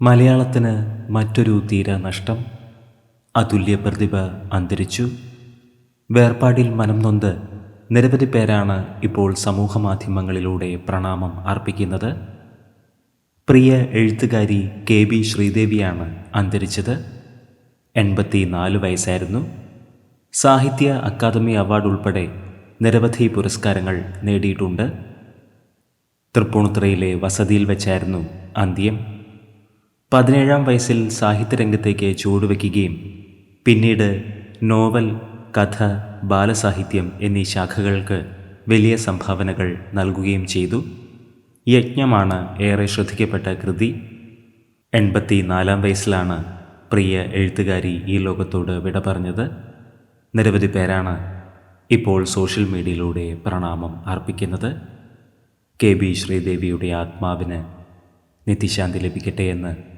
മലയാളത്തിന് മറ്റൊരു തീര നഷ്ടം. അതുല്യ പ്രതിഭ അന്തരിച്ചു. വേർപാടിൽ മനം നൊന്ത് നിരവധി പേരാണ് ഇപ്പോൾ സമൂഹ മാധ്യമങ്ങളിലൂടെ പ്രണാമം അർപ്പിക്കുന്നത്. പ്രിയ എഴുത്തുകാരി കെ ബി ശ്രീദേവിയാണ് അന്തരിച്ചത്. എൺപത്തി നാല് വയസ്സായിരുന്നു. സാഹിത്യ അക്കാദമി അവാർഡ് ഉൾപ്പെടെ നിരവധി പുരസ്കാരങ്ങൾ നേടിയിട്ടുണ്ട്. തൃപ്പൂണിത്തുറയിലെ വസതിയിൽ വെച്ചായിരുന്നു അന്ത്യം. പതിനേഴാം വയസ്സിൽ സാഹിത്യരംഗത്തേക്ക് ചുവടുവെക്കുകയും പിന്നീട് നോവൽ കഥ ബാലസാഹിത്യം എന്നീ ശാഖകൾക്ക് വലിയ സംഭാവനകൾ നൽകുകയും ചെയ്തു. യജ്ഞമാണ് ഏറെ ശ്രദ്ധിക്കപ്പെട്ട കൃതി. എൺപത്തി നാലാം വയസ്സിലാണ് പ്രിയ എഴുത്തുകാരി ഈ ലോകത്തോട് വിട പറഞ്ഞത്. നിരവധി പേരാണ് ഇപ്പോൾ സോഷ്യൽ മീഡിയയിലൂടെ പ്രണാമം അർപ്പിക്കുന്നത്. കെ ബി ശ്രീദേവിയുടെ ആത്മാവിന് നിത്യശാന്തി ലഭിക്കട്ടെ എന്ന്